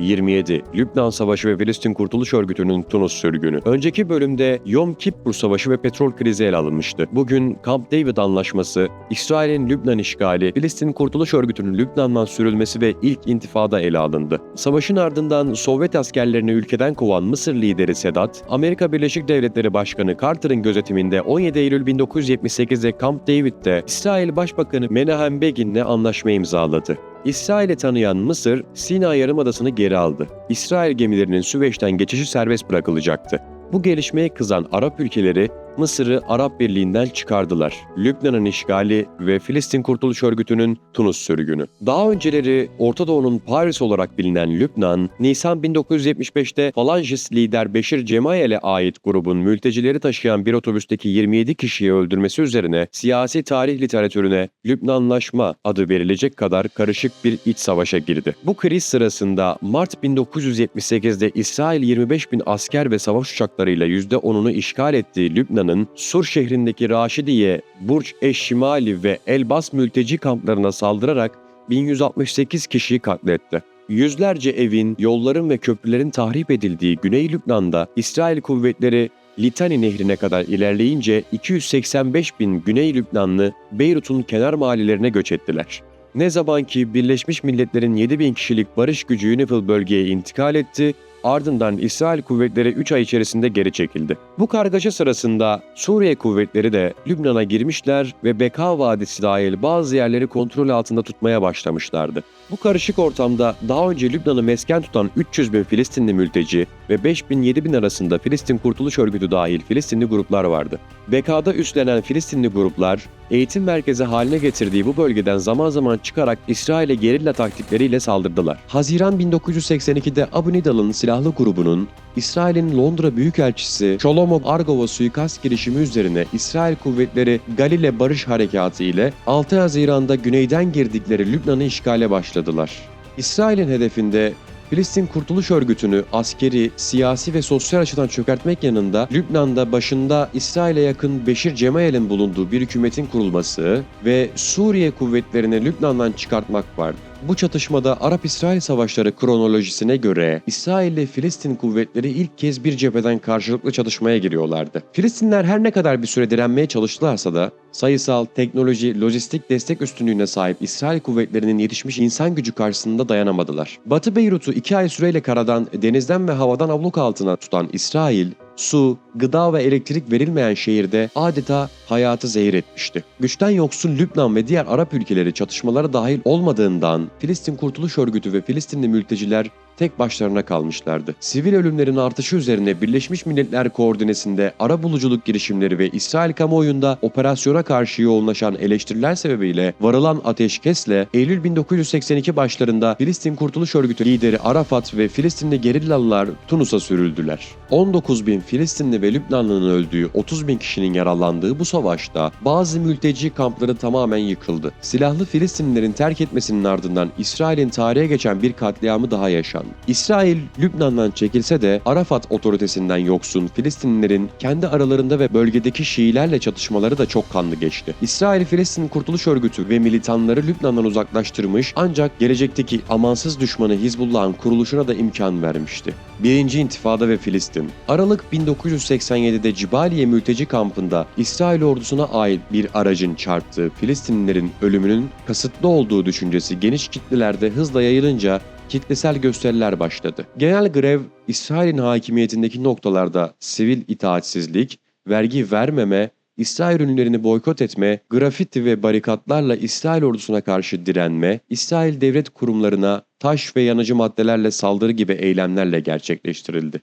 27. Lübnan Savaşı ve Filistin Kurtuluş Örgütü'nün Tunus sürgünü. Önceki bölümde Yom Kippur Savaşı ve petrol krizi ele alınmıştı. Bugün Camp David Anlaşması, İsrail'in Lübnan işgali, Filistin Kurtuluş Örgütü'nün Lübnan'dan sürülmesi ve ilk intifada ele alındı. Savaşın ardından Sovyet askerlerini ülkeden kovan Mısır lideri Sedat, Amerika Birleşik Devletleri Başkanı Carter'ın gözetiminde 17 Eylül 1978'de Camp David'de İsrail Başbakanı Menahem Begin'le anlaşma imzaladı. İsrail'i tanıyan Mısır, Sina Yarımadası'nı geri aldı. İsrail gemilerinin Süveyş'ten geçişi serbest bırakılacaktı. Bu gelişmeye kızan Arap ülkeleri Mısır'ı Arap Birliği'nden çıkardılar. Lübnan'ın işgali ve Filistin Kurtuluş Örgütü'nün Tunus sürgünü. Daha önceleri Orta Doğu'nun Paris olarak bilinen Lübnan, Nisan 1975'te Falangist lider Beşir Cemayel'e ait grubun mültecileri taşıyan bir otobüsteki 27 kişiyi öldürmesi üzerine siyasi tarih literatürüne Lübnanlaşma adı verilecek kadar karışık bir iç savaşa girdi. Bu kriz sırasında Mart 1978'de İsrail 25 bin asker ve savaş uçaklarıyla %10'unu işgal ettiği Lübnan'ın Sur şehrindeki Raşidiye, Burç Eşşimali ve Elbas mülteci kamplarına saldırarak 1168 kişiyi katletti. Yüzlerce evin, yolların ve köprülerin tahrip edildiği Güney Lübnan'da İsrail kuvvetleri Litani nehrine kadar ilerleyince 285 bin Güney Lübnanlı Beyrut'un kenar mahallelerine göç ettiler. Ne zaman ki Birleşmiş Milletler'in 7 bin kişilik barış gücü UNIFIL bölgeye intikal etti, ardından İsrail kuvvetleri 3 ay içerisinde geri çekildi. Bu kargaşa sırasında Suriye kuvvetleri de Lübnan'a girmişler ve Beka Vadisi dahil bazı yerleri kontrol altında tutmaya başlamışlardı. Bu karışık ortamda daha önce Lübnan'ı mesken tutan 300 bin Filistinli mülteci ve 5 bin 7 bin arasında Filistin Kurtuluş Örgütü dahil Filistinli gruplar vardı. Beka'da üstlenen Filistinli gruplar, eğitim merkezi haline getirdiği bu bölgeden zaman zaman çıkarak İsrail'e gerilla taktikleriyle saldırdılar. Haziran 1982'de Abu Nidal'ın silahlı grubunun İsrail'in Londra Büyükelçisi Shlomo Argov'a suikast girişimi üzerine İsrail kuvvetleri Galile Barış Harekatı ile 6 Haziran'da güneyden girdikleri Lübnan'ı işgale başladılar. İsrail'in hedefinde Filistin Kurtuluş Örgütü'nü askeri, siyasi ve sosyal açıdan çökertmek yanında Lübnan'da başında İsrail'e yakın Beşir Cemayel'in bulunduğu bir hükümetin kurulması ve Suriye kuvvetlerini Lübnan'dan çıkartmak vardı. Bu çatışmada Arap-İsrail savaşları kronolojisine göre İsrail ile Filistin kuvvetleri ilk kez bir cepheden karşılıklı çatışmaya giriyorlardı. Filistinler her ne kadar bir süre direnmeye çalıştılarsa da sayısal, teknoloji, lojistik destek üstünlüğüne sahip İsrail kuvvetlerinin yetişmiş insan gücü karşısında dayanamadılar. Batı Beyrut'u iki ay süreyle karadan, denizden ve havadan abluk altına tutan İsrail, su, gıda ve elektrik verilmeyen şehirde adeta hayatı zehir etmişti. Güçten yoksun Lübnan ve diğer Arap ülkeleri çatışmalara dahil olmadığından Filistin Kurtuluş Örgütü ve Filistinli mülteciler tek başlarına kalmışlardı. Sivil ölümlerin artışı üzerine Birleşmiş Milletler koordinesinde ara buluculuk girişimleri ve İsrail kamuoyunda operasyona karşı yoğunlaşan eleştiriler sebebiyle varılan ateşkesle Eylül 1982 başlarında Filistin Kurtuluş Örgütü lideri Arafat ve Filistinli gerillalılar Tunus'a sürüldüler. 19 bin Filistinli ve Lübnanlı'nın öldüğü 30 bin kişinin yaralandığı bu savaşta bazı mülteci kampları tamamen yıkıldı. Silahlı Filistinlilerin terk etmesinin ardından İsrail'in tarihe geçen bir katliamı daha yaşandı. İsrail, Lübnan'dan çekilse de Arafat otoritesinden yoksun Filistinlilerin kendi aralarında ve bölgedeki Şiilerle çatışmaları da çok kanlı geçti. İsrail, Filistin Kurtuluş Örgütü ve militanları Lübnan'dan uzaklaştırmış ancak gelecekteki amansız düşmanı Hizbullah'ın kuruluşuna da imkan vermişti. Birinci İntifada ve Filistin Aralık 1987'de Cibaliye mülteci kampında İsrail ordusuna ait bir aracın çarptığı Filistinlilerin ölümünün kasıtlı olduğu düşüncesi geniş kitlelerde hızla yayılınca kitlesel gösteriler başladı. Genel grev İsrail'in hakimiyetindeki noktalarda sivil itaatsizlik, vergi vermeme, İsrail ürünlerini boykot etme, grafiti ve barikatlarla İsrail ordusuna karşı direnme, İsrail devlet kurumlarına taş ve yanıcı maddelerle saldırı gibi eylemlerle gerçekleştirildi.